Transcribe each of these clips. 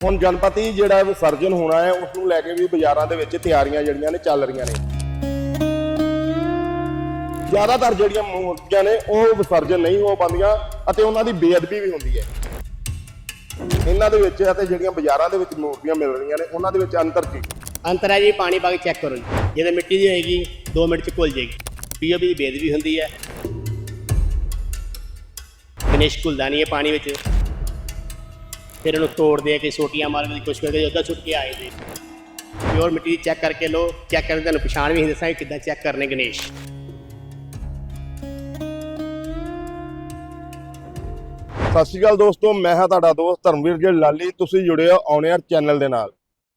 ਹੁਣ ਗਣਪਤੀ ਜਿਹੜਾ ਵਿਸਰਜਨ ਹੋਣਾ ਹੈ, ਉਸ ਨੂੰ ਲੈ ਕੇ ਵੀ ਬਾਜ਼ਾਰਾਂ ਦੇ ਵਿੱਚ ਤਿਆਰੀਆਂ ਜਿਹੜੀਆਂ ਨੇ ਚੱਲ ਰਹੀਆਂ ਨੇ। ਜ਼ਿਆਦਾਤਰ ਜਿਹੜੀਆਂ ਮੂਰਤੀਆਂ ਨੇ, ਉਹ ਵਿਸਰਜਨ ਨਹੀਂ ਹੋ ਪਾਉਂਦੀਆਂ ਅਤੇ ਉਹਨਾਂ ਦੀ ਬੇਅਦਬੀ ਵੀ ਹੁੰਦੀ ਹੈ। ਇਹਨਾਂ ਦੇ ਵਿੱਚ ਅਤੇ ਜਿਹੜੀਆਂ ਬਾਜ਼ਾਰਾਂ ਦੇ ਵਿੱਚ ਮੂਰਤੀਆਂ ਮਿਲ ਰਹੀਆਂ ਨੇ, ਉਹਨਾਂ ਦੇ ਵਿੱਚ ਅੰਤਰ ਕੀ? ਅੰਤਰ ਹੈ ਜੀ, ਪਾਣੀ ਪਾ ਕੇ ਚੈੱਕ ਕਰੋ ਜੀ। ਜਦੋਂ ਮਿੱਟੀ ਦੀ ਹੋਏਗੀ 2 ਮਿੰਟ ਚ ਘੁਲ ਜਾਏਗੀ। ਪੀਓਪੀ ਦੀ ਬੇਅਦਬੀ ਹੁੰਦੀ ਹੈ। ਗਣੇਸ਼ ਘੁਲਦਾ ਨਹੀਂ ਹੈ ਪਾਣੀ ਵਿੱਚ। ਫਿਰ ਇਹਨੂੰ ਤੋੜਦੇ ਆ ਕਿ ਸੋਟੀਆਂ ਮਾਰਨ ਦੀ ਕੋਸ਼ਿਸ਼ ਕਰਦੇ ਉੱਦਾਂ ਛੁੱਟ ਕੇ ਆਏ ਜੀ ਪਿਓਰ ਮਿੱਟੀ ਚੈੱਕ ਕਰਕੇ ਲੋ ਚੈੱਕ ਕਰਕੇ ਤੁਹਾਨੂੰ ਪਛਾਣ ਵੀ ਨਹੀਂ ਦੱਸਾਂਗੇ ਕਿੱਦਾਂ ਚੈੱਕ ਕਰਨੇ ਗਣੇਸ਼। ਸਤਿ ਸ਼੍ਰੀ ਅਕਾਲ ਦੋਸਤੋ, ਮੈਂ ਹਾਂ ਤੁਹਾਡਾ ਦੋਸਤ ਧਰਮਵੀਰ ਜੀ ਲਾਲੀ, ਤੁਸੀਂ ਜੁੜੇ ਹੋ ਔਨੇਅਰ ਚੈਨਲ ਦੇ ਨਾਲ।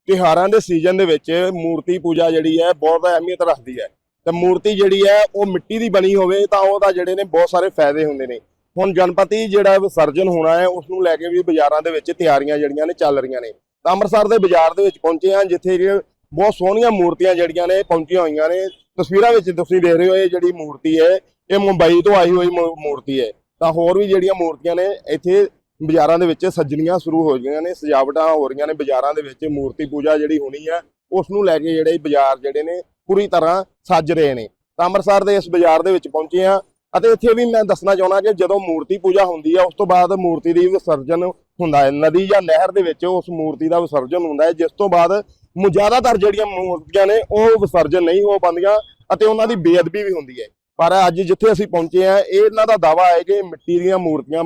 ਤਿਉਹਾਰਾਂ ਦੇ ਸੀਜ਼ਨ ਦੇ ਵਿੱਚ ਮੂਰਤੀ ਪੂਜਾ ਜਿਹੜੀ ਹੈ, ਬਹੁਤ ਅਹਿਮੀਅਤ ਰੱਖਦੀ ਹੈ। ਤੇ ਮੂਰਤੀ ਜਿਹੜੀ ਹੈ, ਉਹ ਮਿੱਟੀ ਦੀ ਬਣੀ ਹੋਵੇ, ਤਾਂ ਉਹਦਾ ਜਿਹੜੇ ਨੇ ਬਹੁਤ ਸਾਰੇ ਫਾਇਦੇ ਹੁੰਦੇ ਨੇ। ਹੁਣ ਗਣਪਤੀ ਜਿਹੜਾ ਵਿਸਰਜਨ ਹੋਣਾ ਹੈ ਉਸ ਨੂੰ ਲੈ ਕੇ ਵੀ ਬਾਜ਼ਾਰਾਂ ਦੇ ਵਿੱਚ ਤਿਆਰੀਆਂ ਜਿਹੜੀਆਂ ਨੇ ਚੱਲ ਰਹੀਆਂ ਨੇ। ਤਾਂ ਅੰਮ੍ਰਿਤਸਰ ਦੇ ਬਾਜ਼ਾਰ ਦੇ ਵਿੱਚ ਪਹੁੰਚੇ ਹਾਂ, ਜਿੱਥੇ ਕਿ ਬਹੁਤ ਸੋਹਣੀਆਂ ਮੂਰਤੀਆਂ ਜਿਹੜੀਆਂ ਨੇ ਪਹੁੰਚੀਆਂ ਹੋਈਆਂ ਨੇ। ਤਸਵੀਰਾਂ ਵਿੱਚ ਤੁਸੀਂ ਦੇਖ ਰਹੇ ਹੋ, ਇਹ ਜਿਹੜੀ ਮੂਰਤੀ ਹੈ, ਇਹ ਮੁੰਬਈ ਤੋਂ ਆਈ ਹੋਈ ਮੂ- ਮੂਰਤੀ ਹੈ। ਤਾਂ ਹੋਰ ਵੀ ਜਿਹੜੀਆਂ ਮੂਰਤੀਆਂ ਨੇ, ਇੱਥੇ ਬਾਜ਼ਾਰਾਂ ਦੇ ਵਿੱਚ ਸੱਜਣੀਆਂ ਸ਼ੁਰੂ ਹੋ ਗਈਆਂ ਨੇ, ਸਜਾਵਟਾਂ ਹੋ ਰਹੀਆਂ ਨੇ ਬਾਜ਼ਾਰਾਂ ਦੇ ਵਿੱਚ। ਮੂਰਤੀ ਪੂਜਾ ਜਿਹੜੀ ਹੋਣੀ ਹੈ ਉਸ ਨੂੰ ਲੈ ਕੇ ਜਿਹੜੇ ਬਾਜ਼ਾਰ ਜਿਹੜੇ ਨੇ, ਪੂਰੀ ਤਰ੍ਹਾਂ ਸੱਜ ਰਹੇ ਨੇ। ਤਾਂ ਅੰਮ੍ਰਿਤਸਰ ਦੇ ਇਸ ਬਾਜ਼ਾਰ ਦੇ ਵਿੱਚ ਪਹੁੰਚੇ ਆ ਅਤੇ ਇੱਥੇ ਵੀ ਮੈਂ ਦੱਸਣਾ ਚਾਹੁੰਦਾ ਕਿ ਜਦੋਂ ਮੂਰਤੀ ਪੂਜਾ ਹੁੰਦੀ ਹੈ ਉਸ ਤੋਂ ਬਾਅਦ ਮੂਰਤੀ ਦੀ ਵਿਸਰਜਨ ਹੁੰਦਾ ਹੈ। ਨਦੀ ਜਾਂ ਨਹਿਰ ਦੇ ਵਿੱਚ ਉਸ ਮੂਰਤੀ ਦਾ ਵਿਸਰਜਨ ਹੁੰਦਾ ਹੈ, ਜਿਸ ਤੋਂ ਬਾਅਦ ਜ਼ਿਆਦਾਤਰ ਜਿਹੜੀਆਂ ਮੂਰਤੀਆਂ ਨੇ, ਉਹ ਵਿਸਰਜਨ ਨਹੀਂ ਹੋ ਪਾਉਂਦੀਆਂ ਅਤੇ ਉਹਨਾਂ ਦੀ ਬੇਅਦਬੀ ਵੀ ਹੁੰਦੀ ਹੈ। ਪਰ ਅੱਜ ਜਿੱਥੇ ਅਸੀਂ ਪਹੁੰਚੇ ਆ ਇਹ ਇਹਨਾਂ ਦਾ ਦਾਵਾ ਹੈ ਕਿ ਮਿੱਟੀ ਦੀਆਂ ਮੂਰਤੀਆਂ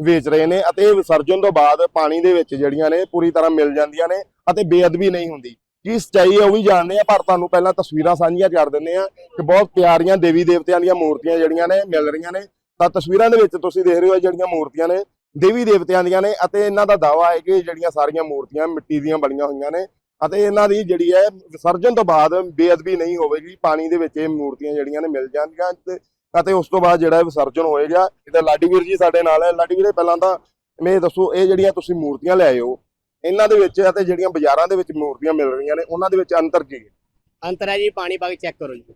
ਵੇਚ ਰਹੇ ਨੇ ਅਤੇ ਵਿਸਰਜਨ ਤੋਂ ਬਾਅਦ ਪਾਣੀ ਦੇ ਵਿੱਚ ਜਿਹੜੀਆਂ ਨੇ, ਪੂਰੀ ਤਰ੍ਹਾਂ ਮਿਲ ਜਾਂਦੀਆਂ ਨੇ ਅਤੇ ਬੇਅਦਬੀ ਨਹੀਂ ਹੁੰਦੀ। ਕੀ ਸੱਚਾਈ ਹੈ ਉਹ ਵੀ ਜਾਣਦੇ ਆ ਪਰ ਤੁਹਾਨੂੰ ਪਹਿਲਾਂ ਤਸਵੀਰਾਂ ਸਾਂਝੀਆਂ ਕਰ ਦਿੰਦੇ ਆ ਕਿ ਬਹੁਤ ਪਿਆਰੀਆਂ ਦੇਵੀ ਦੇਵਤਿਆਂ ਦੀਆਂ ਮੂਰਤੀਆਂ ਜਿਹੜੀਆਂ ਨੇ, ਮਿਲ ਰਹੀਆਂ ਨੇ। ਤਾਂ ਤਸਵੀਰਾਂ ਦੇ ਵਿੱਚ ਤੁਸੀਂ ਦੇਖ ਰਹੇ ਹੋ ਇਹ ਜਿਹੜੀਆਂ ਮੂਰਤੀਆਂ ਨੇ, ਦੇਵੀ ਦੇਵਤਿਆਂ ਦੀਆਂ ਨੇ ਅਤੇ ਇਹਨਾਂ ਦਾ ਦਾਵਾ ਹੈ ਕਿ ਜਿਹੜੀਆਂ ਸਾਰੀਆਂ ਮੂਰਤੀਆਂ ਮਿੱਟੀ ਦੀਆਂ ਬਣੀਆਂ ਹੋਈਆਂ ਨੇ ਅਤੇ ਇਹਨਾਂ ਦੀ ਜਿਹੜੀ ਹੈ ਵਿਸਰਜਨ ਤੋਂ ਬਾਅਦ ਬੇਅਦਬੀ ਨਹੀਂ ਹੋਵੇਗੀ, ਪਾਣੀ ਦੇ ਵਿੱਚ ਇਹ ਮੂਰਤੀਆਂ ਜਿਹੜੀਆਂ ਨੇ ਮਿਲ ਜਾਣਗੀਆਂ ਅਤੇ ਉਸ ਤੋਂ ਬਾਅਦ ਜਿਹੜਾ ਵਿਸਰਜਨ ਹੋਏਗਾ, ਇਹਦਾ ਲਾਡੀ ਵੀਰ ਜੀ ਸਾਡੇ ਨਾਲ ਹੈ। ਲਾਡੀ ਵੀਰੇ, ਪਹਿਲਾਂ ਤਾਂ ਮੈਂ ਇਹ ਦੱਸੋ, ਇਹ ਜਿਹੜੀਆਂ ਤੁਸੀਂ ਮੂਰਤੀਆਂ ਲੈ ਆਏ ਇਹਨਾਂ ਦੇ ਵਿੱਚ ਅਤੇ ਜਿਹੜੀਆਂ ਬਾਜ਼ਾਰਾਂ ਦੇ ਵਿੱਚ ਮੂਰਤੀਆਂ ਮਿਲ ਰਹੀਆਂ ਨੇ, ਉਹਨਾਂ ਦੇ ਵਿੱਚ ਅੰਤਰ ਕੀ ਹੈ? ਅੰਤਰ ਹੈ ਜੀ, ਪਾਣੀ ਪਾ ਕੇ ਚੈੱਕ ਕਰੋ ਜੀ।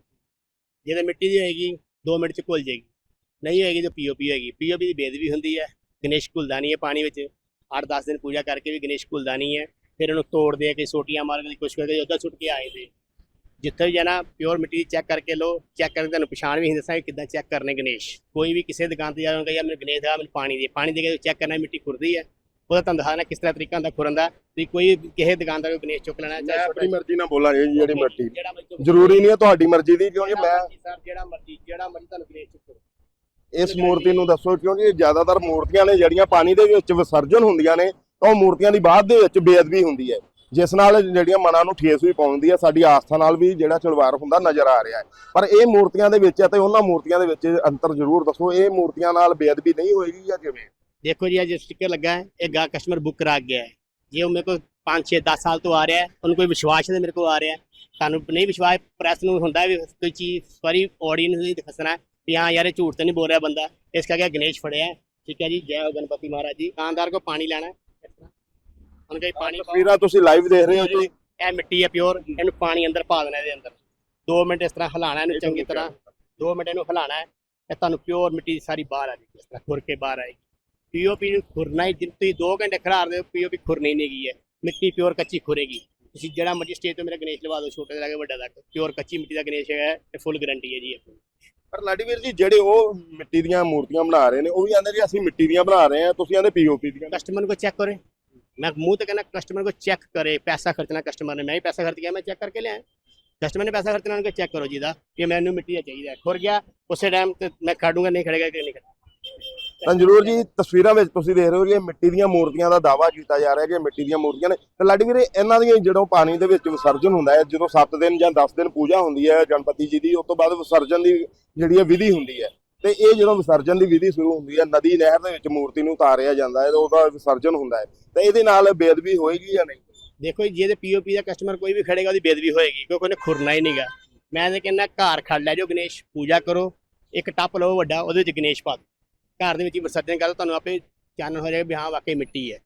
ਜਦੋਂ ਮਿੱਟੀ ਦੀ ਹੋਏਗੀ 2 ਮਿੰਟ ਚ ਘੁਲ ਜਾਏਗੀ। ਨਹੀਂ ਹੋਏਗੀ ਤਾਂ ਪੀਓਪੀ ਹੋਏਗੀ। ਪੀਓਪੀ ਦੀ ਬੇਦਬੀ ਹੁੰਦੀ ਹੈ, ਗਣੇਸ਼ ਘੁਲਦਾ ਨਹੀਂ ਹੈ ਪਾਣੀ ਵਿੱਚ। 8-10 ਦਿਨ ਪੂਜਾ ਕਰਕੇ ਵੀ ਗਣੇਸ਼ ਘੁਲਦਾ ਨਹੀਂ ਹੈ। ਫਿਰ ਉਹਨੂੰ ਤੋੜਦੇ ਆ ਕਿ ਸੋਟੀਆਂ ਮਾਰਨ ਦੀ ਕੋਸ਼ਿਸ਼ ਕਰਦੇ ਉੱਦਾਂ ਛੁੱਟ ਕੇ ਆਏ ਦੇ ਜਿੱਥੇ ਵੀ ਜਾਣਾ ਪਿਓਰ ਮਿੱਟੀ ਚੈੱਕ ਕਰਕੇ ਲੋ ਚੈੱਕ ਕਰਕੇ ਤੁਹਾਨੂੰ ਪਛਾਣ ਵੀ ਨਹੀਂ ਦੱਸਾਂਗੇ ਕਿੱਦਾਂ ਚੈੱਕ ਕਰਨੇ ਗਣੇਸ਼। ਕੋਈ ਵੀ ਕਿਸੇ ਦੁਕਾਨ ਤੇ ਜਾਣਾ ਯਾਰ ਮੈਨੂੰ ਗਣੇਸ਼ ਦਾ ਮੈਨੂੰ ਪਾਣੀ ਦੇ। ਪਾਣੀ ਦੇ ਕੇ ਚੈੱਕ ਕਰਨਾ, ਮਿੱਟੀ ਖੁਰਦੀ ਹੈ। ਉਹਦਾ ਤੁਹਾਨੂੰ ਦਿਖਾਣਾ ਕਿਸ ਤਰ੍ਹਾਂ ਤਰੀਕਾ ਹੁੰਦਾ ਖੁਰਨ ਦਾ ਤੁਸੀਂ ਕੋਈ ਕਿਸੇ ਦੁਕਾਨ ਦਾ ਕੋਈ ਗਣੇਸ਼ ਚੁੱਕ ਲੈਣਾ ਮੈਂ ਆਪਣੀ ਮਰਜ਼ੀ ਨਾਲ ਬੋਲਾਂਗੇ ਜਿਹੜੀ ਮਰਜ਼ੀ। ਜ਼ਰੂਰੀ ਨਹੀਂ ਹੈ ਤੁਹਾਡੀ ਮਰਜ਼ੀ ਦੀ ਕਿਉਂਕਿ ਮੈਂ ਸਰ ਜਿਹੜਾ ਮਰਜ਼ੀ ਜਿਹੜਾ ਮਰਜ਼ੀ ਤੁਹਾਨੂੰ ਗਣੇਸ਼ ਚੁੱਕੋ ਇਸ ਮੂਰਤੀ ਨੂੰ ਦੱਸੋ ਕਿਉਂਕਿ ਜ਼ਿਆਦਾਤਰ ਮੂਰਤੀਆਂ ਨੇ ਜਿਹੜੀਆਂ ਪਾਣੀ ਦੇ ਵਿੱਚ ਵਿਸਰਜਨ ਹੁੰਦੀਆਂ ਨੇ ਤਾਂ ਉਹ ਮੂਰਤੀਆਂ ਦੀ ਬਾਅਦ ਦੇ ਵਿੱਚ ਬੇਅਦਬੀ ਹੁੰਦੀ ਹੈ। ਜਿਸ ਨਾਲ ਜਿਹੜੀਆਂ ਮਨਾਂ ਨੂੰ ਠੇਸ ਵੀ ਪਾਉਂਦੀ ਹੈ ਸਾਡੀ ਆਸਥਾ ਨਾਲ ਵੀ ਜਿਹੜਾ ਚਲਵਾਰ ਹੁੰਦਾ ਨਜ਼ਰ ਆ ਰਿਹਾ ਹੈ। ਪਰ ਇਹ ਮੂਰਤੀਆਂ ਦੇ ਵਿੱਚ ਅਤੇ ਉਹਨਾਂ ਮੂਰਤੀਆਂ ਦੇ ਵਿੱਚ ਅੰਤਰ ਜ਼ਰੂਰ ਦੱਸੋ ਇਹ ਮੂਰਤੀਆਂ ਨਾਲ ਬੇਅਦਬੀ ਨਹੀਂ ਹੋਏਗੀ ਜਾਂ ਕਿਵੇਂ? ਦੇਖੋ ਜੀ ਇਹ ਸਟicker ਲੱਗਾ ਹੈ ਇਹ ਗਾ ਕਸਟਮਰ ਬੁੱਕ ਕਰਾ ਗਿਆ ਹੈ ਜੇ ਉਹ ਮੇਰੇ ਕੋਲ 5 6 10 ਸਾਲ ਤੋਂ ਆ ਰਿਹਾ ਹੈ ਉਹਨੂੰ ਕੋਈ ਵਿਸ਼ਵਾਸ ਹੈ ਮੇਰੇ ਕੋਲ ਆ ਰਿਹਾ ਤੁਹਾਨੂੰ ਨਹੀਂ ਵਿਸ਼ਵਾਸ ਪ੍ਰੈਸ ਨੂੰ ਹੁੰਦਾ ਵੀ ਕੋਈ ਚੀਜ਼ ਸਾਰੀ ਆਡੀਅנס ਨੂੰ ਦਿਖਾਣਾ ਹੈ ਵੀ ਹਾਂ ਯਾਰ ਇਹ ਝੂਠ ਤਾਂ ਨਹੀਂ ਬੋਲ ਰਿਹਾ ਬੰਦਾ ਇਸ ਕਰਕੇ ਗਣੇਸ਼ ਫੜਿਆ। ਠੀਕ ਹੈ ਜੀ ਜੈ ਹੋ ਗਣਪਤੀ ਮਹਾਰਾਜ ਜੀ ਦੁਕਾਨਦਾਰ ਕੋ ਪਾਣੀ ਲੈਣਾ ਇਸ ਤਰ੍ਹਾਂ ਹੁਣ ਕਈ ਪਾਣੀ। ਤਸਵੀਰਾਂ ਤੁਸੀਂ ਲਾਈਵ ਦੇਖ ਰਹੇ ਹੋ ਜੀ ਇਹ ਮਿੱਟੀ ਹੈ ਪਿਓਰ ਇਹਨੂੰ ਪਾਣੀ ਅੰਦਰ ਪਾ ਦੇਣਾ ਇਹਦੇ ਅੰਦਰ 2 ਮਿੰਟ ਇਸ ਤਰ੍ਹਾਂ ਹਿਲਾਣਾ ਇਹਨੂੰ ਚੰਗੀ ਤਰ੍ਹਾਂ 2 ਮਿੰਟ ਇਹਨੂੰ ਹਿਲਾਣਾ ਹੈ ਇਹ ਤੁਹਾਨੂੰ ਪਿਓਰ ਮਿੱਟੀ ਸਾਰੀ ਬਾਹਰ ਆ ਜਾਏਗੀ ਇਸ ਤਰ੍ਹਾਂ ਖੁਰ ਕੇ ਬਾਹਰ ਆਏਗੀ ਪੀਓਪੀ ਨੂੰ ਖੁਰਨਾ ਹੀ ਜਿੰਨ ਤੁਸੀਂ 2 ਘੰਟੇ ਖੜਾਰ ਦੇ ਪੀਓਪੀ ਖੁਰਨੀ ਨਹੀਂ ਗਈ ਹੈ ਮਿੱਟੀ ਪਿਓਰ ਕੱਚੀ ਖੁਰੇਗੀ ਤੁਸੀਂ ਜਿਹੜਾ ਮਰਜ਼ੀ ਸਟੇਜ ਤੋਂ ਮੇਰਾ ਗਣੇਸ਼ ਲਵਾ ਦਿਓ ਛੋਟੇ ਤੋਂ ਲੈ ਕੇ ਵੱਡਾ ਤੱਕ ਪਿਓਰ ਕੱਚੀ ਮਿੱਟੀ ਦਾ ਗਣੇਸ਼ ਹੈ ਇਹ ਫੁੱਲ ਗਾਰੰਟੀ ਹੈ ਜੀ ਆਪਣੀ ਪਰ ਲਾਡੀ ਵੀਰ ਜੀ ਜਿਹੜੇ ਉਹ ਮਿੱਟੀ ਦੀਆਂ ਮੂਰਤੀਆਂ ਬਣਾ ਰਹੇ ਨੇ ਉਹ ਵੀ ਕਹਿੰਦੇ ਜੀ ਅਸੀਂ ਮਿੱਟੀ ਦੀਆਂ ਬਣਾ ਰਹੇ ਹਾਂ ਤੁਸੀਂ ਕਹਿੰਦੇ ਪੀਓਪੀ ਦੀਆਂ कस्टमर को चेक करे मैं मुंह तो कहना कस्टमर को चेक करे पैसा खर्चना कस्टमर ने मैं ही पैसा खर्च किया मैं चेक करके ले आया कस्टमर ने पैसा खर्चना उनको चेक करो जी दा कि मैंने मिट्टी दा चाहिए खुर गया उस टाइम तो मैं खड़ूंगा नहीं खड़ेगा कि नहीं खड़ेगा ਤਾਂ ਜ਼ਰੂਰ ਜੀ, ਤਸਵੀਰਾਂ ਵਿੱਚ ਤੁਸੀਂ ਦੇਖ ਰਹੇ ਹੋ ਕਿ ਮਿੱਟੀ ਦੀਆਂ ਮੂਰਤੀਆਂ ਦਾ ਦਾਵਾ ਕੀਤਾ ਜਾ ਰਿਹਾ ਕਿ ਮਿੱਟੀ ਦੀਆਂ ਮੂਰਤੀਆਂ ਨੇ ਤੇ ਲਾਡੀ ਵੀਰੇ, ਇਹਨਾਂ ਦੀਆਂ ਜਦੋਂ ਪਾਣੀ ਦੇ ਵਿੱਚ ਵਿਸਰਜਨ ਹੁੰਦਾ ਹੈ, ਜਦੋਂ 7 ਦਿਨ ਜਾਂ 10 ਦਿਨ ਪੂਜਾ ਹੁੰਦੀ ਹੈ ਗਣਪਤੀ ਜੀ ਦੀ, ਉਸ ਤੋਂ ਬਾਅਦ ਵਿਸਰਜਨ ਦੀ ਜਿਹੜੀ ਹੈ ਵਿਧੀ ਹੁੰਦੀ ਹੈ। ਤੇ ਇਹ ਜਦੋਂ ਵਿਸਰਜਨ ਦੀ ਵਿਧੀ ਸ਼ੁਰੂ ਹੁੰਦੀ ਹੈ, ਨਦੀ, ਨਹਿਰ ਦੇ ਵਿੱਚ ਮੂਰਤੀ ਨੂੰ ਉਤਾਰਿਆ ਜਾਂਦਾ ਹੈ ਤੇ ਉਹਦਾ ਵਿਸਰਜਨ ਹੁੰਦਾ ਹੈ। ਤੇ ਇਹਦੇ ਨਾਲ ਬੇਅਦਬੀ ਹੋਏਗੀ ਜਾਂ ਨਹੀਂ? ਦੇਖੋ ਜੀ, ਜੇ ਪੀਓਪੀ ਦਾ ਕਸਟਮਰ ਕੋਈ ਵੀ ਖੜੇਗਾ, ਉਹਦੀ ਬੇਦਬੀ ਹੋਏਗੀ, ਕਿਉਂਕਿ ਉਹਨੇ ਖੁਰਨਾ ਹੀ ਨਹੀਂਗਾ। ਮੈਂ ਤਾਂ ਕਹਿੰਦਾ ਘਰ ਖੜ ਲੈ ਜਾਓ ਗਣੇਸ਼, ਪੂਜਾ ਕਰੋ, ਇੱਕ ਟੱਪ ਲਓ ਵੱਡਾ, ਉਹਦੇ ਵਿੱਚ ਗਣੇਸ਼ ਪਾ ਦਿਓ। ਘਰ ਦੇ ਵਿੱਚ ਹੀ ਵਿਸਰਜਨ ਕਰੋ ਤੁਹਾਨੂੰ ਆਪੇ ਚਾਨਣ ਹੋ ਜਾਏਗਾ ਵੀ ਹਾਂ, ਵਾਕਈ ਮਿੱਟੀ ਹੈ।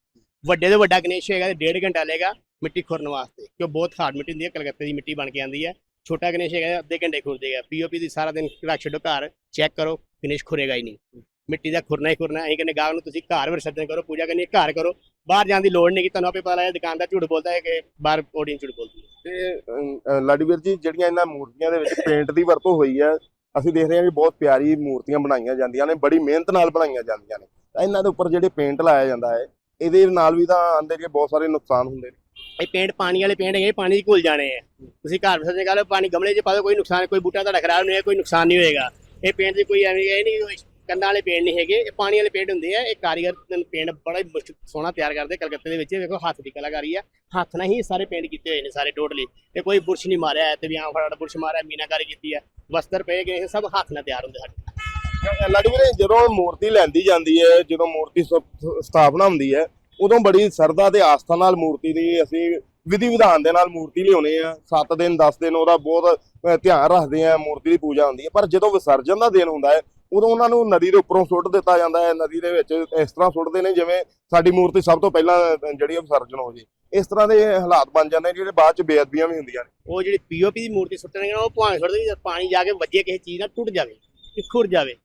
ਵੱਡੇ ਤੋਂ ਵੱਡਾ ਗਣੇਸ਼ ਹੋਏਗਾ ਤੇ ਡੇਢ ਘੰਟਾ ਲਏਗਾ ਮਿੱਟੀ ਖੁਰਨ ਵਾਸਤੇ, ਕਿਉਂ ਬਹੁਤ ਹਾਰਡ ਮਿੱਟੀ ਹੁੰਦੀ ਹੈ, ਕਲਕੱਤੇ ਦੀ ਮਿੱਟੀ ਬਣ ਕੇ ਆਉਂਦੀ ਹੈ। ਛੋਟਾ ਗਣੇਸ਼ ਹੈਗਾ, ਅੱਧੇ ਘੰਟੇ ਖੁਰ ਜਾਏਗਾ ਪੀਓਪੀ ਦੀ ਸਾਰਾ ਦਿਨ ਰੱਖ ਛੱਡੋ ਘਰ ਚੈੱਕ ਕਰੋ, ਗਣੇਸ਼ ਖੁਰੇਗਾ ਹੀ ਨਹੀਂ। ਮਿੱਟੀ ਦਾ ਖੁਰਨਾ ਹੀ ਖੁਰਨਾ, ਅਸੀਂ ਕਹਿੰਦੇ ਗਾਹ ਨੂੰ ਤੁਸੀਂ ਘਰ ਵਿਸਰਜਨ ਕਰੋ, ਪੂਜਾ ਕਰਨੀ ਘਰ ਕਰੋ। ਬਾਹਰ ਜਾਣ ਦੀ ਲੋੜ ਨਹੀਂ ਕਿ ਤੁਹਾਨੂੰ ਆਪੇ ਪਤਾ ਲੱਗੇ ਦੁਕਾਨਦਾਰ ਝੂਠ ਬੋਲਦਾ ਹੈ ਕਿ ਬਾਹਰ ਆਡੀਅנס ਝੂਠ ਬੋਲਦੀ ਹੈ। ਤੇ ਲਾਡੀਵੀਰ ਜੀ, ਜਿਹੜੀਆਂ ਇਹਨਾਂ ਮੂਰਤੀਆਂ ਦੇ ਵਿੱਚ ਪੇਂਟ ਦੀ ਵਰਤੋਂ ਹੋਈ ਹੈ ਅਸੀਂ ਦੇਖ ਰਹੇ ਹਾਂ ਵੀ ਬਹੁਤ ਪਿਆਰੀ ਮੂਰਤੀਆਂ ਬਣਾਈਆਂ ਜਾਂਦੀਆਂ ਨੇ, ਬੜੀ ਮਿਹਨਤ ਨਾਲ ਬਣਾਈਆਂ ਜਾਂਦੀਆਂ ਨੇ। ਤਾਂ ਇਹਨਾਂ ਦੇ ਉੱਪਰ ਜਿਹੜੇ ਪੇਂਟ ਲਾਇਆ ਜਾਂਦਾ ਹੈ, ਇਹਦੇ ਨਾਲ ਵੀ ਤਾਂ ਆਂਦੇ ਕਿ ਬਹੁਤ ਸਾਰੇ ਨੁਕਸਾਨ ਹੁੰਦੇ ਨੇ। ਇਹ ਪੇਂਟ ਪਾਣੀ ਵਾਲੇ ਪੇਂਟ ਹੈਗੇ, ਪਾਣੀ 'ਚ ਘੁਲ ਜਾਣੇ ਆ। ਤੁਸੀਂ ਘਰ ਵਿਸਰਜਨ ਕਰ ਲਓ ਪਾਣੀ ਗਮਲੇ 'ਚ ਪਾ ਦਿਓ, ਕੋਈ ਨੁਕਸਾਨ, ਕੋਈ ਬੂਟਾ ਤੁਹਾਡਾ ਖਰਾਬ ਨਹੀਂ ਹੋਇਆ, ਕੋਈ ਨੁਕਸਾਨ ਨਹੀਂ ਹੋਏਗਾ। ਇਹ ਪੇਂਟ ਦੀ ਕੋਈ ਐਵੇਂ, ਇਹ ਨਹੀਂ ਕੰਧਾਂ ਵਾਲੇ ਪੇਂਟ ਨਹੀਂ ਹੈਗੇ, ਇਹ ਪਾਣੀ ਵਾਲੇ ਪੇਂਟ ਹੁੰਦੇ ਆ, ਇਹ ਕਾਰੀਗਰ ਪੇਂਟ ਬੜਾ ਸੋਹਣਾ ਤਿਆਰ ਕਰਦੇ ਕਲਕੱਤੇ ਦੇ ਵਿੱਚ। ਵੇਖੋ, ਹੱਥ ਦੀ ਕਲਾਕਾਰੀ ਆ। ਹੱਥ ਨਾਲ ਹੀ ਸਾਰੇ ਪੇਂਟ ਕੀਤੇ ਹੋਏ ਨੇ ਸਾਰੇ ਟੋਟਲੀ। ਤੇ ਕੋਈ ਬੁਰਸ਼ ਨਹੀਂ ਮਾਰਿਆ ਹੈ ਤੇ ਵੀ ਆਂ ਫੜਾੜ ਬੁਰਸ਼ ਮਾਰਿਆ, ਮੀਨਾਕਾਰੀ ਕੀਤੀ ਹੈ ਵਸਤਰ ਪਏ ਗਏ ਸਭ ਹੱਥ ਨਾਲ ਤਿਆਰ ਹੁੰਦੇ ਸਾਡੇ। ਲਾਡੀਵੀਰ ਜਦੋਂ ਮੂਰਤੀ ਲੈਂਦੀ ਜਾਂਦੀ ਹੈ, ਜਦੋਂ ਮੂਰਤੀ ਸਥਾਪਨਾ ਹੁੰਦੀ ਹੈ, ਉਦੋਂ ਬੜੀ ਸਰਦਾ ਤੇ ਆਸਥਾ ਨਾਲ ਮੂਰਤੀ ਦੀ ਅਸੀਂ ਵਿਧੀ ਵਿਧਾਨ ਦੇ ਨਾਲ ਮੂਰਤੀ ਲਿਆਉਨੇ ਆ। 7 ਦਿਨ 10 ਦਿਨ ਉਹਦਾ ਬਹੁਤ ਧਿਆਨ ਰੱਖਦੇ ਆ, ਮੂਰਤੀ ਦੀ ਪੂਜਾ ਹੁੰਦੀ ਹੈ। ਪਰ ਜਦੋਂ ਵਿਸਰਜਨ ਦਾ ਦਿਨ ਹੁੰਦਾ ਹੈ ਉਦੋਂ ਉਹਨਾਂ ਨੂੰ ਨਦੀ ਦੇ ਉੱਪਰੋਂ ਸੁੱਟ ਦਿੱਤਾ ਜਾਂਦਾ ਹੈ, ਨਦੀ ਦੇ ਵਿੱਚ ਇਸ ਤਰ੍ਹਾਂ ਸੁੱਟਦੇ ਨੇ ਜਿਵੇਂ ਸਾਡੀ ਮੂਰਤੀ ਸਭ ਤੋਂ ਪਹਿਲਾਂ ਜਿਹੜੀ ਵਿਸਰਜਨ ਹੋ ਜੇ। ਇਸ ਤਰ੍ਹਾਂ ਦੇ ਹਾਲਾਤ ਬਣ ਜਾਂਦੇ ਨੇ ਜਿਹੜੇ ਬਾਅਦ ਚ ਬੇਅਦਬੀਆਂ ਵੀ ਹੁੰਦੀਆਂ ਨੇ। ਉਹ ਜਿਹੜੀ ਪੀਓਪੀ ਦੀ ਮੂਰਤੀ ਸੁੱਟਣਗੇ ਉਹ ਭਾਵੇਂ ਸੁੱਟਦੇ ਪਾਣੀ ਜਾ ਕੇ ਵੱਜੇ ਕਿਸੇ ਚੀਜ਼ ਨਾਲ, ਟੁੱਟ ਜਾਵੇ, ਕਿ ਖੁਰ ਜਾਵੇ।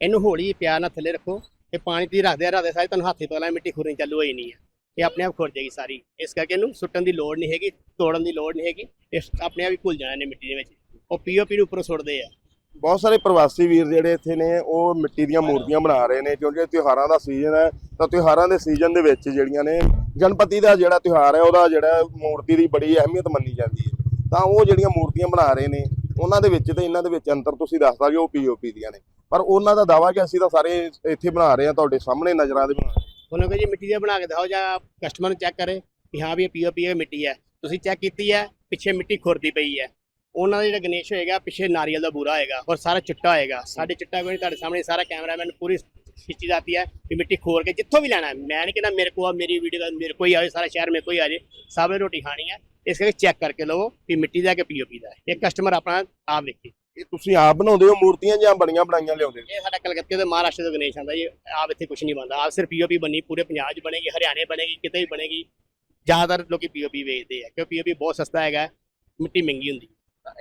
ਇਹਨੂੰ ਹੌਲੀ ਪਿਆਰ ਨਾਲ ਥੱਲੇ ਰੱਖੋ, ਤੇ ਪਾਣੀ ਤੇ ਰੱਖਦੇ ਰੱਖਦੇ ਸਾਰੇ ਤੁਹਾਨੂੰ ਹੱਥੇ ਪਤਾ ਲੱਗ ਮਿੱਟੀ ਖੁਰਨੀ ਚਾਲੂ ਹੋਈ ਨਹੀਂ ਹੈ। ਇਹ ਆਪਣੇ ਆਪ ਖੁਰ ਜਾਏਗੀ ਸਾਰੀ। ਇਸ ਕਰਕੇ ਇਹਨੂੰ ਸੁੱਟਣ ਦੀ ਲੋੜ ਨਹੀਂ ਹੈਗੀ, ਤੋੜਨ ਦੀ ਲੋੜ ਨਹੀਂ ਹੈਗੀ। ਇਹ ਆਪਣੇ ਆਪ ਹੀ ਘੁਲ ਜਾਣਾ ਨੇ ਮਿੱਟੀ ਦੇ ਵਿੱਚ। ਉਹ ਪੀਓਪੀ ਨੂੰ ਉੱਪਰੋਂ ਸੁੱਟਦੇ ਆ। ਬਹੁਤ ਸਾਰੇ ਪ੍ਰਵਾਸੀ ਵੀਰ ਜਿਹੜੇ ਇੱਥੇ ਨੇ, ਉਹ ਮਿੱਟੀ ਦੀਆਂ ਮੂਰਤੀਆਂ ਬਣਾ ਰਹੇ ਨੇ, ਕਿਉਂਕਿ ਤਿਉਹਾਰਾਂ ਦਾ ਸੀਜ਼ਨ ਹੈ, ਤਾਂ ਤਿਉਹਾਰਾਂ ਦੇ ਸੀਜ਼ਨ ਦੇ ਵਿੱਚ ਜਿਹੜੀਆਂ ਨੇ, ਗਣਪਤੀ ਦਾ ਜਿਹੜਾ ਤਿਉਹਾਰ ਹੈ, ਉਹਦਾ ਜਿਹੜਾ ਮੂਰਤੀ ਦੀ ਬੜੀ ਅਹਿਮੀਅਤ ਮੰਨੀ ਜਾਂਦੀ ਹੈ। ਤਾਂ ਉਹ ਜਿਹੜੀਆਂ ਮੂਰਤੀਆਂ ਬਣਾ ਰਹੇ ਨੇ, ਉਹਨਾਂ ਦੇ ਵਿੱਚ ਤੇ ਇਹਨਾਂ ਦੇ ਵਿੱਚ ਅੰਤਰ ਤੁਸੀਂ ਦੱਸਦਾ ਕਿ ਉਹ ਪੀਓਪੀ ਦੀਆਂ ਨੇ। ਪਰ ਉਹਨਾਂ ਦਾ ਦਾਵਾ ਕਿ ਅਸੀਂ ਤਾਂ ਸਾਰੇ ਇੱਥੇ ਬਣਾ ਰਹੇ ਹਾਂ, ਤੁਹਾਡੇ ਸਾਹਮਣੇ ਨਜ਼ਰਾਂ ਦੇ ਬਣਾ ਰਹੇ ਉਹਨਾਂ ਕਹੋ ਜੀ ਮਿੱਟੀ ਦੇ ਬਣਾ ਕੇ ਦਿਖਾਓ, ਜਾਂ ਕਸਟਮਰ ਨੂੰ ਚੈੱਕ ਕਰੇ ਕਿ ਹਾਂ ਵੀ ਇਹ ਪੀਓਪੀ ਹੈ, ਮਿੱਟੀ ਹੈ। ਤੁਸੀਂ ਚੈੱਕ ਕੀਤੀ ਹੈ, ਪਿੱਛੇ ਮਿੱਟੀ ਖੁਰਦੀ ਪਈ ਹੈ। ਉਹਨਾਂ ਦਾ ਜਿਹੜਾ ਗਣੇਸ਼ ਹੋਏਗਾ ਪਿੱਛੇ ਨਾਰੀਅਲ ਦਾ ਬੂਰਾ ਹੋਏਗਾ ਔਰ ਸਾਰਾ ਚਿੱਟਾ ਹੋਏਗਾ। ਸਾਡੇ ਚਿੱਟਾ ਕੋਈ ਤੁਹਾਡੇ ਸਾਹਮਣੇ ਸਾਰਾ ਕੈਮਰਾਮੈਨ ਪੂਰੀ ਖਿੱਚੀ ਜਾਂਦੀ ਹੈ ਕਿ ਮਿੱਟੀ ਖੋਰ ਕੇ ਜਿੱਥੋਂ ਵੀ ਲੈਣਾ ਹੈ। ਮੈਂ ਨਹੀਂ ਕਹਿੰਦਾ ਮੇਰੇ ਕੋਲ ਮੇਰੀ ਵੀਡੀਓ ਦਾ ਮੇਰੇ ਕੋਈ ਆਵੇ ਸਾਰਾ ਸ਼ਹਿਰ ਮੇਰੇ ਕੋਈ ਆ ਜੇ। ਸਭ ਨੇ ਰੋਟੀ ਖਾਣੀ ਹੈ। ਇਸ ਕਰਕੇ ਚੈੱਕ ਕਰਕੇ ਲਵੋ ਕਿ ਮਿੱਟੀ ਦਾ ਕਿ ਪੀਓਪੀ ਦਾ ਇਹ ਕਸਟਮਰ ਆਪਣਾ ਆਪ ਵੇਖੇ ਇਹ ਤੁਸੀਂ ਆਪ ਬਣਾਉਂਦੇ ਹੋ ਮੂਰਤੀਆਂ ਜਾਂ ਬਣੀਆਂ ਬਣਾਈਆਂ ਲਿਆਉਂਦੇ ਹੋ? ਇਹ ਸਾਡਾ ਕਲਕੱਤੇ ਤੇ ਮਹਾਰਾਸ਼ਟਰ ਦਾ ਗਣੇਸ਼ ਆਂਦਾ ਜੀ। ਆਪ ਇੱਥੇ ਕੁਝ ਨਹੀਂ ਬਣਦਾ। ਆਪ ਸਿਰਫ ਪੀਓਪੀ ਬਣੀ ਪੂਰੇ ਪੰਜਾਬ 'ਚ ਬਣੇਗੀ ਹਰਿਆਣੇ ਬਣੇਗੀ ਕਿਤੇ ਵੀ ਬਣੇਗੀ। ਜ਼ਿਆਦਾਤਰ ਲੋਕੀ ਪੀਓਪੀ ਵੇਚਦੇ ਆ ਕਿਉਂਕਿ ਪੀਓਪੀ ਬਹੁਤ ਸਸਤਾ ਹੈਗਾ ਮਿੱਟੀ ਮਹਿੰਗੀ ਹੁੰਦੀ।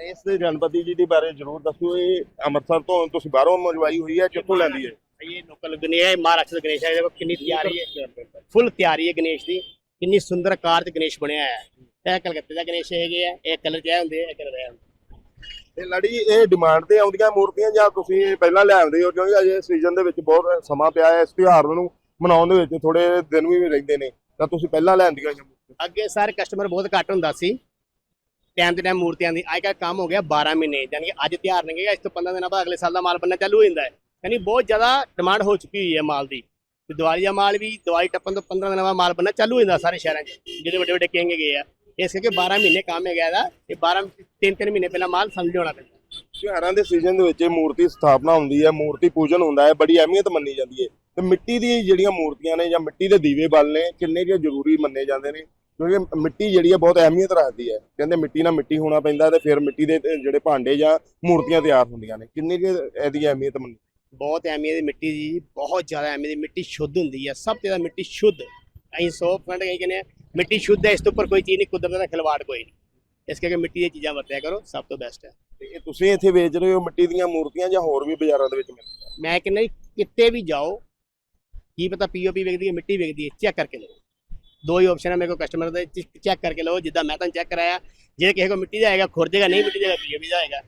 ਇਸ ਦੇ ਗਣਪਤੀ ਜੀ ਦੇ ਬਾਰੇ ਜ਼ਰੂਰ ਦੱਸੋ ਇਹ ਅੰਮ੍ਰਿਤਸਰ ਤੋਂ ਤੁਸੀਂ ਬਾਹਰੋਂ ਮੰਗਵਾਈ ਹੋਈ ਹੈ ਕਿੱਥੋਂ ਲੈਂਦੀ ਹੈ? ਇਹ ਲੋਕਲ ਗਣੇਸ਼ ਹੈ ਮਹਾਰਾਸ਼ਟਰ ਦਾ ਗਣੇਸ਼ ਹੈ ਦੇਖੋ ਕਿੰਨੀ ਤਿਆਰੀ ਹੈ। ਫੁੱਲ ਤਿਆਰੀ ਹੈ ਗਣੇਸ਼ ਦੀ ਕਿੰਨੀ ਸੁੰਦਰ ਆਕਾਰ ਚ ਗਣੇਸ਼ ਬਣਿਆ ਹੈ। ਇਹ ਕਲਕੱਤੇ ਦਾ ਗਣੇਸ਼ ਹੈਗੇ ਆ ਇਹ ਕਲਰ ਆਏ ਹੁੰਦੇ ਆ ਇਹ ਕਲਰ ਹੁੰਦੇ ਤੇ ਲੜੀ ਇਹ ਡਿਮਾਂਡ ਤੇ ਆਉਂਦੀਆਂ ਮੂਰਤੀਆਂ ਜਾਂ ਤੁਸੀਂ ਪਹਿਲਾਂ ਲੈ ਆਉਂਦੇ ਹੋ ਕਿਉਂਕਿ ਅਜੇ ਸੀਜ਼ਨ ਦੇ ਵਿੱਚ ਬਹੁਤ ਸਮਾਂ ਪਿਆ ਹੈ ਇਸ ਤਿਉਹਾਰ ਨੂੰ ਮਨਾਉਣ ਦੇ ਵਿੱਚ ਥੋੜੇ ਦਿਨ ਵੀ ਰਹਿੰਦੇ ਨੇ ਤਾਂ ਤੁਸੀਂ ਪਹਿਲਾਂ ਲੈ ਆਉਂਦੀਆਂ ਅੱਗੇ ਸਾਰੇ ਕਸਟਮਰ ਬਹੁਤ ਘੱਟ ਹੁੰਦਾ ਸੀ। ਟਾਈਮ ਤੇ ਟਾਈਮ ਮੂਰਤੀਆਂ ਦੀ, ਅੱਜ ਕੱਲ੍ਹ ਕੰਮ ਹੋ ਗਿਆ 12 ਮਹੀਨੇ ਯਾਨੀ ਕਿ ਅੱਜ ਤਿਉਹਾਰ ਲੰਘੇਗਾ ਇਸ ਤੋਂ 15 ਦਿਨਾਂ ਬਾਅਦ ਅਗਲੇ ਸਾਲ ਦਾ ਮਾਲ ਬਣਨਾ ਚਾਲੂ ਹੋ ਜਾਂਦਾ ਹੈ। ਯਾਨੀ ਬਹੁਤ ਜ਼ਿਆਦਾ ਡਿਮਾਂਡ ਹੋ ਚੁੱਕੀ ਹੋਈ ਹੈ ਮਾਲ ਦੀ। ਤੇ ਦੀਵਾਲੀ ਦਾ ਮਾਲ ਵੀ, ਦੀਵਾਲੀ ਟੱਪਣ ਤੋਂ 15 ਦਿਨਾਂ ਬਾਅਦ ਮਾਲ ਬਣਨਾ ਚਾਲੂ ਹੋ ਜਾਂਦਾ ਸਾਰੇ ਸ਼ਹਿਰਾਂ 'ਚ, ਜਿਹੜੇ ਵੱਡੇ ਵੱਡੇ ਕਿੰਗ ਗਏ ਆ। ਇਸ ਕਰਕੇ 12 ਮਹੀਨੇ ਕੰਮ ਹੈਗਾ ਇਹਦਾ ਇਹ 12 ਤਿੰਨ ਤਿੰਨ ਮਹੀਨੇ ਪਹਿਲਾਂ ਮਾਲ ਸਮਝ ਲਿਆਉਣਾ ਪੈਂਦਾ। ਤਿਉਹਾਰਾਂ ਦੇ ਸੀਜ਼ਨ ਦੇ ਵਿੱਚ ਮੂਰਤੀ ਸਥਾਪਨਾ ਹੁੰਦੀ ਹੈ, ਮੂਰਤੀ ਪੂਜਨ ਹੁੰਦਾ ਹੈ, ਬੜੀ ਅਹਿਮੀਅਤ ਮੰਨੀ ਜਾਂਦੀ ਹੈ। ਤੇ ਮਿੱਟੀ ਦੀ ਜਿਹੜੀਆਂ ਮੂਰਤੀਆਂ ਨੇ ਜਾਂ ਮਿੱਟੀ ਦੇ ਦੀਵੇ ਬਲਨੇ ਕਿੰਨੇ ਕੁ ਜ਼ਰੂਰੀ ਮੰਨੇ ਜਾਂਦੇ ਨੇ? ਕਿਉਂਕਿ ਮਿੱਟੀ ਜਿਹੜੀ ਹੈ ਬਹੁਤ ਅਹਿਮੀਅਤ ਰੱਖਦੀ ਹੈ। ਕਹਿੰਦੇ ਮਿੱਟੀ ਨਾਲ ਮਿੱਟੀ ਹੋਣਾ ਪੈਂਦਾ ਤੇ ਫਿਰ ਮਿੱਟੀ ਦੇ ਜਿਹੜੇ ਭਾਂਡੇ ਜਾਂ ਮੂਰਤੀਆਂ ਤਿਆਰ ਹੁੰਦੀਆਂ ਨੇ। ਕਿੰਨੀ ਕੁ ਇਹਦੀ ਅਹਿਮੀਅਤ ਮੰਨੀ? ਬਹੁਤ ਅਹਿਮੀਅਤ ਦੀ ਮਿੱਟੀ ਦੀ ਬਹੁਤ ਜ਼ਿਆਦਾ ਅਹਿਮੀਅਤ ਦੀ ਮਿੱਟੀ ਸ਼ੁੱਧ ਹੁੰਦੀ ਹੈ ਸਭ ਤੋਂ ਜ਼ਿਆਦਾ ਮਿੱਟੀ ਸ਼ੁੱਧ। ਅਸੀਂ 100% ਕਹੀ ਕਹਿੰਦੇ ਮਿੱਟੀ ਸ਼ੁੱਧ ਹੈ ਇਸ ਤੋਂ ਉੱਪਰ ਕੋਈ ਚੀਜ਼ ਨਹੀਂ ਕੁਦਰਤ ਦਾ ਖਿਲਵਾੜ ਕੋਈ ਨਹੀਂ। ਇਸ ਕਰਕੇ ਮਿੱਟੀ ਦੀਆਂ ਚੀਜ਼ਾਂ ਵਰਤਿਆ ਕਰੋ ਸਭ ਤੋਂ ਬੈਸਟ ਹੈ। ਤੇ ਇਹ ਤੁਸੀਂ ਇੱਥੇ ਵੇਚ ਰਹੇ ਹੋ ਮਿੱਟੀ ਦੀਆਂ ਮੂਰਤੀਆਂ ਜਾਂ ਹੋਰ ਵੀ ਬਾਜ਼ਾਰਾਂ ਦੇ ਵਿੱਚ ਮਿਲਦੀਆਂ? ਮੈਂ ਕਹਿੰਦਾ ਕਿਤੇ ਵੀ ਜਾਓ ਕੀ ਪਤਾ ਪੀਓਪੀ ਵੇਚਦੀ ਹੈ ਮਿੱਟੀ ਵੇਚਦੀ ਹੈ ਚੈੱਕ ਕਰਕੇ ਲਓ ਦੋ ਹੀ ਆਪਸ਼ਨ ਹੈ ਮੇਰੇ ਕੋਲ ਕਸਟਮਰ ਦੇ ਚੈੱਕ ਕਰਕੇ ਲਓ ਜਿੱਦਾਂ ਮੈਂ ਤੁਹਾਨੂੰ ਚੈੱਕ ਕਰਾਇਆ ਜੇ ਕਿਸੇ ਕੋ ਮਿੱਟੀ ਦਾ ਆਏਗਾ ਖੁਰ ਜਾਏਗਾ ਨਹੀਂ ਮਿੱਟੀ ਦਾ ਪੀਓਪੀ ਦਾ ਆਏਗਾ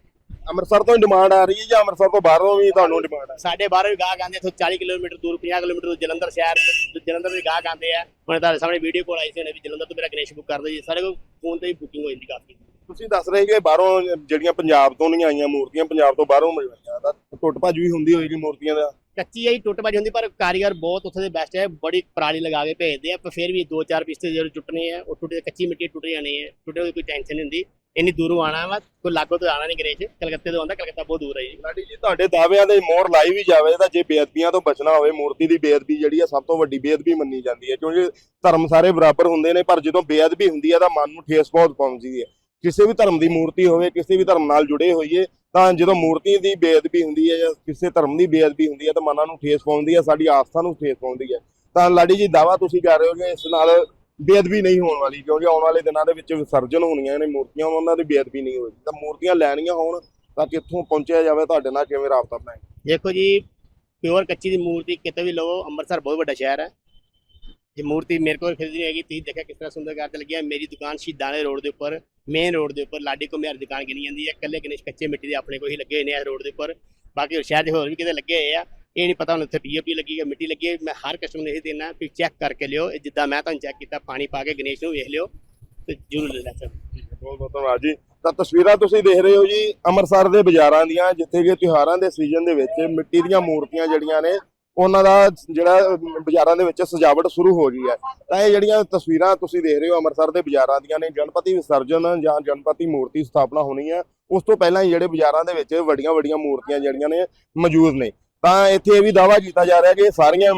ਅੰਮ੍ਰਿਤਸਰ ਤੋਂ ਡਿਮਾਂਡ ਆ ਰਹੀ ਹੈ ਜਾਂ ਅੰਮ੍ਰਿਤਸਰ ਤੋਂ ਬਾਹਰੋਂ ਵੀ ਤੁਹਾਨੂੰ ਡਿਮਾਂਡ ਹੈ? ਸਾਡੇ ਬਾਹਰੋਂ ਵੀ ਗਾਹਕ ਆਉਂਦੇ ਇੱਥੋਂ 40 ਕਿਲੋਮੀਟਰ ਦੂਰ 50 ਕਿਲੋਮੀਟਰ ਦੂਰ ਜਲੰਧਰ ਸ਼ਹਿਰ ਜਲੰਧਰ ਦੇ ਗਾਹਕ ਆਉਂਦੇ ਆ। ਹੁਣ ਤੁਹਾਡੇ ਸਾਹਮਣੇ ਵੀਡੀਓ ਕਾਲ ਆਈ ਸੀ ਉਹਨੇ ਵੀ ਜਲੰਧਰ ਤੋਂ ਮੇਰਾ ਗਣੇਸ਼ ਬੁੱਕ ਕਰ ਦਿਓ ਜੀ। ਸਾਡੇ ਕੋਲ ਫੋਨ ਤੇ ਹੀ ਬੁਕਿੰਗ ਹੋ ਜਾਂਦੀ ਕਾਫੀ। ਤੁਸੀਂ ਦੱਸ ਰਹੇ ਕਿ ਬਾਹਰੋਂ ਜਿਹੜੀਆਂ ਪੰਜਾਬ ਤੋਂ ਨਹੀਂ ਆਈਆਂ ਮੂਰਤੀਆਂ ਪੰਜਾਬ ਤੋਂ ਬਾਹਰੋਂ ਮਿਲਵਾਈਆਂ ਤਾਂ ਟੁੱਟ ਭੱਜ ਵੀ ਹੁੰਦੀ ਹੋਏਗੀ ਮੂਰਤੀਆਂ ਦਾ। ਕੱਚੀ ਆਈ ਟੁੱਟ ਭੱਜ ਹੁੰਦੀ ਪਰ ਕਾਰੀਗਰ ਬਹੁਤ ਉੱਥੇ ਦੇ ਬੈਸਟ ਹੈ ਬੜੀ ਪਰਾਲੀ ਲਗਾ ਕੇ ਭੇਜਦੇ ਆ ਪਰ ਫਿਰ ਵੀ ਦੋ ਚਾਰ ਪੀਸ ਤੇ ਜਿਹੜੇ ਟੁੱਟਣੇ ਆ ਉਹ ਟੁੱਟੇ ਕੱਚੀ ਮਿੱਟੀ ਟੁੱਟ ਜਾਣੀ ਹੈ ਟੁੱਟੇ ਹੋਏ ਕੋਈ ਟੈਨਸ਼ਨ ਨਹੀਂ ਹੁੰਦੀ ਇੰਨੀ ਦੂਰੋਂ ਆਣਾ ਵਾ ਕੋਈ ਲਾਗੋ ਤੋਂ ਆਣਾ ਨਹੀਂ ਗਰੇਜ ਕਲਕੱਤੇ ਤੋਂ ਆਉਂਦਾ ਕਲਕੱਤਾ ਬਹੁਤ ਦੂਰ ਹੈ ਜੀ। ਲਾਡੀ ਜੀ ਤੁਹਾਡੇ ਦਾਅਵਿਆਂ ਦੇ ਮੋਹਰ ਲਾਈ ਵੀ ਜਾਵੇ ਤਾਂ ਜੇ ਬੇਅਦਬੀਆਂ ਤੋਂ ਬਚਣਾ ਹੋਵੇ ਮੂਰਤੀ ਦੀ ਬੇਅਦਬੀ ਜਿਹੜੀ ਆ ਸਭ ਤੋਂ ਵੱਡੀ ਬੇਅਦਬੀ ਮੰਨੀ ਜਾਂਦੀ ਹੈ ਕਿਉਂਕਿ ਧਰਮ ਸਾਰੇ ਬਰਾਬਰ ਹੁੰਦੇ ਨੇ ਪਰ ਜਦੋਂ ਬੇਅਦਬੀ ਹੁੰਦੀ ਹੈ ਤਾਂ ਮਨ ਨੂੰ ਠੇਸ ਬਹੁਤ ਪਹੁੰਚਦੀ ਹੈ। ਕਿਸੇ ਵੀ ਧਰਮ ਦੀ ਮੂਰਤੀ ਹੋਵੇ, ਕਿਸੇ ਵੀ ਧਰਮ ਨਾਲ ਜੁੜੇ ਹੋਈਏ, ਤਾਂ ਜਦੋਂ ਮੂਰਤੀ ਦੀ ਬੇਅਦਬੀ ਹੁੰਦੀ ਹੈ ਜਾਂ ਕਿਸੇ ਧਰਮ ਦੀ ਬੇਅਦਬੀ ਹੁੰਦੀ ਹੈ ਤਾਂ ਮਨਾਂ ਨੂੰ ਠੇਸ ਪਹੁੰਚਦੀ ਹੈ, ਸਾਡੀ ਆਸਥਾ ਨੂੰ ਠੇਸ ਪਹੁੰਚਦੀ ਹੈ। ਤਾਂ ਲਾਡੀ ਜੀ, ਦਾਵਾ ਤੁਸੀਂ ਕਰ ਰਹੇ ਹੋ ਕਿ ਇਸ ਨਾਲ ਬੇਅਦਬੀ ਨਹੀਂ ਹੋਣ ਵਾਲੀ, ਕਿਉਂਕਿ ਆਉਣ ਵਾਲੇ ਦਿਨਾਂ ਦੇ ਵਿੱਚ ਵਿਸਰਜਨ ਹੋਣੀਆਂ ਨੇ, ਮੂਰਤੀਆਂ ਉਹਨਾਂ ਦੀ ਬੇਅਦਬੀ ਨਹੀਂ ਹੋਵੇਗੀ ਤਾਂ ਮੂਰਤੀਆਂ ਲੈਣੀਆਂ ਹੋਣ ਤਾਂ ਕਿੱਥੋਂ ਪਹੁੰਚਿਆ ਜਾਵੇ, ਤੁਹਾਡੇ ਨਾਲ ਕਿਵੇਂ ਰਾਬਤਾ ਬਣਾਏ ਦੇਖੋ ਜੀ, ਪਿਓਰ ਕੱਚੀ ਦੀ ਮੂਰਤੀ ਕਿਤੇ ਵੀ ਲਵੋ, ਅੰਮ੍ਰਿਤਸਰ ਬਹੁਤ ਵੱਡਾ ਸ਼ਹਿਰ ਹੈ। ਜੇ ਮੂਰਤੀ ਮੇਰੇ ਕੋਲ ਖਰੀਦਣੀ ਹੈਗੀ, ਤੁਸੀਂ ਦੇਖਿਆ ਕਿਸ ਤਰ੍ਹਾਂ ਸੁੰਦਰ ਕਾਰ ਤੇ ਲੱਗਿਆ ਮੇਰੀ ਦੁਕਾਨ ਸ਼ਹੀਦਾਂ ਰੋਡ ਦੇ ਉੱਪਰ। ਮੇਨ ਰੋਡ ਦੇ ਉੱਪਰ ਲਾਡੀ ਕੋ ਮੇਰੀ ਦੁਕਾਨ ਗਿਣੀ ਜਾਂਦੀ ਹੈ, ਇਕੱਲੇ ਗਣੇਸ਼ ਕੱਚੇ ਮਿੱਟੀ ਦੇ ਆਪਣੇ ਕੋਲ ਹੀ ਲੱਗੇ ਹੋਏ ਨੇ ਇਸ ਰੋਡ ਦੇ ਉੱਪਰ। ਬਾਕੀ ਸ਼ਹਿਰ ਦੇ ਹੋਰ ਵੀ ਕਿਤੇ ਲੱਗੇ ਹੋਏ ਆ, ਇਹ ਨਹੀਂ ਪਤਾ ਹੁਣ ਉੱਥੇ ਪੀਓਪੀ ਲੱਗੀ ਹੈ ਮਿੱਟੀ ਲੱਗੀ ਹੈ, ਮੈਂ ਹਰ ਕਸਟਮਰ ਨੂੰ ਇਹ ਦੇਣਾ ਕਿ ਚੈੱਕ ਕਰਕੇ ਲਿਓ ਜਿੱਦਾਂ ਮੈਂ ਤੁਹਾਨੂੰ ਚੈੱਕ ਕੀਤਾ, ਪਾਣੀ ਪਾ ਕੇ ਗਣੇਸ਼ ਨੂੰ ਵੇਖ ਲਿਓ ਤੇ ਜ਼ਰੂਰ ਲੈ ਲੈਣਾ ਬਹੁਤ ਬਹੁਤ ਧੰਨਵਾਦ ਜੀ। ਤਾਂ ਤਸਵੀਰਾਂ ਤੁਸੀਂ ਦੇਖ ਰਹੇ ਹੋ ਜੀ ਅੰਮ੍ਰਿਤਸਰ ਦੇ ਬਾਜ਼ਾਰਾਂ ਦੀਆਂ, ਜਿੱਥੇ ਕਿ ਤਿਉਹਾਰਾਂ ਦੇ ਸੀਜ਼ਨ ਦੇ ਵਿੱਚ ਮਿੱਟੀ ਦੀਆਂ ਮੂਰਤੀਆਂ ਜਿਹੜੀਆਂ ਨੇ ਉਹਨਾਂ ਦਾ ਜਿਹੜਾ ਬਾਜ਼ਾਰਾਂ ਦੇ ਵਿੱਚ ਸਜਾਵਟ ਸ਼ੁਰੂ ਹੋ ਗਈ ਹੈ। ਤਾਂ ਇਹ ਜਿਹੜੀਆਂ ਤਸਵੀਰਾਂ ਤੁਸੀਂ ਦੇਖ ਰਹੇ ਹੋ ਅੰਮ੍ਰਿਤਸਰ ਦੇ ਬਾਜ਼ਾਰਾਂ ਦੀਆਂ ਨੇ, ਗਣਪਤੀ ਵਿਸਰਜਨ ਜਾਂ ਗਣਪਤੀ ਮੂਰਤੀ ਸਥਾਪਨਾ ਹੋਣੀ ਹੈ। ਉਸ ਤੋਂ ਪਹਿਲਾਂ ਹੀ ਜਿਹੜੇ ਬਾਜ਼ਾਰਾਂ ਦੇ ਵਿੱਚ ਵੱਡੀਆਂ ਵੱਡੀਆਂ ਮੂਰਤੀਆਂ ਜਿਹੜੀਆਂ ਨੇ, ਮੌਜੂਦ ਨੇ। ਤਾਂ ਇੱਥੇ ਇਹ ਵੀ ਦਾਵਾ ਕੀਤਾ ਜਾ ਰਿਹਾ ਕਿ ਇਹ ਸਾਰੀਆਂ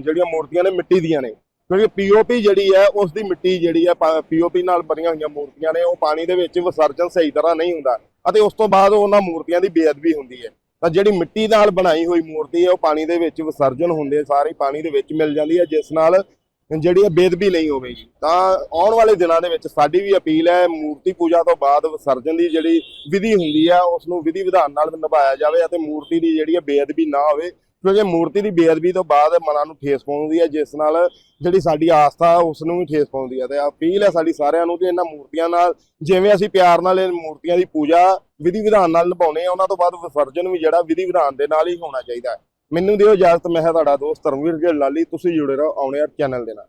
ਜਿਹੜੀਆਂ ਮੂਰਤੀਆਂ ਨੇ, ਮਿੱਟੀ ਦੀਆਂ ਨੇ। ਕਿਉਂਕਿ ਪੀਓਪੀ ਜਿਹੜੀ ਹੈ, ਉਸ ਦੀ ਮਿੱਟੀ ਜਿਹੜੀ ਹੈ ਪੀਓਪੀ ਨਾਲ ਬਣੀਆਂ ਹੋਈਆਂ ਮੂਰਤੀਆਂ ਨੇ, ਉਹ ਪਾਣੀ ਦੇ ਵਿੱਚ ਵਿਸਰਜਨ ਸਹੀ ਤਰ੍ਹਾਂ ਨਹੀਂ ਹੁੰਦਾ। ਅਤੇ ਉਸ ਤੋਂ ਬਾਅਦ ਉਹਨਾਂ ਮੂਰਤੀਆਂ ਦੀ ਬੇਅਦਬੀ ਹੁੰਦੀ ਹੈ। ਤਾਂ ਜਿਹੜੀ ਮਿੱਟੀ ਨਾਲ ਬਣਾਈ ਹੋਈ ਮੂਰਤੀ ਹੈ, ਉਹ ਪਾਣੀ ਦੇ ਵਿੱਚ ਵਿਸਰਜਨ ਹੁੰਦੇ ਸਾਰੇ ਪਾਣੀ ਦੇ ਵਿੱਚ ਮਿਲ ਜਾਂਦੀ ਹੈ, ਜਿਸ ਨਾਲ ਜਿਹੜੀ ਹੈ ਬੇਅਦਬੀ ਨਹੀਂ ਹੋਵੇਗੀ। ਤਾਂ ਆਉਣ ਵਾਲੇ ਦਿਨਾਂ ਦੇ ਵਿੱਚ ਸਾਡੀ ਵੀ ਅਪੀਲ ਹੈ, ਮੂਰਤੀ ਪੂਜਾ ਤੋਂ ਬਾਅਦ ਵਿਸਰਜਨ ਦੀ ਜਿਹੜੀ ਵਿਧੀ ਹੁੰਦੀ ਹੈ ਉਸ ਨੂੰ ਵਿਧੀ ਵਿਧਾਨ ਨਾਲ ਨਿਭਾਇਆ ਜਾਵੇ ਅਤੇ ਮੂਰਤੀ ਦੀ ਜਿਹੜੀ ਹੈ ਬੇਅਦਬੀ ਨਾ ਹੋਵੇ ਕਿਉਂਕਿ ਮੂਰਤੀ ਦੀ ਬੇਅਦਬੀ ਤੋਂ ਬਾਅਦ ਮਨਾਂ ਨੂੰ ਠੇਸ ਪਹੁੰਚਦੀ ਹੈ, ਜਿਸ ਨਾਲ ਜਿਹੜੀ ਸਾਡੀ ਆਸਥਾ ਉਸ ਨੂੰ ਵੀ ਠੇਸ ਪਹੁੰਚਦੀ ਹੈ। ਤੇ ਅਪੀਲ ਹੈ ਸਾਡੀ ਸਾਰਿਆਂ ਨੂੰ ਕਿ ਇਹਨਾਂ ਮੂਰਤੀਆਂ ਨਾਲ, ਜਿਵੇਂ ਅਸੀਂ ਪਿਆਰ ਨਾਲ ਇਹ ਮੂਰਤੀਆਂ ਦੀ ਪੂਜਾ ਵਿਧੀ ਵਿਧਾਨ ਨਾਲ ਨਿਭਾਉਣੇ ਆ ਉਹਨਾਂ ਤੋਂ ਬਾਅਦ ਵਿਸਰਜਨ ਵੀ ਜਿਹੜਾ ਵਿਧੀ ਵਿਧਾਨ ਦੇ ਨਾਲ ਹੀ ਹੋਣਾ ਚਾਹੀਦਾ ਹੈ। ਮੈਨੂੰ ਦਿਓ ਇਜਾਜ਼ਤ, ਮੈਂ ਹਾਂ ਤੁਹਾਡਾ ਦੋਸਤ ਧਰਮਵੀਰ ਜੀ ਲਾਲੀ, ਤੁਸੀਂ ਜੁੜੇ ਰਹੋ ਆਉਣੇ ਆ ਚੈਨਲ ਦੇ ਨਾਲ।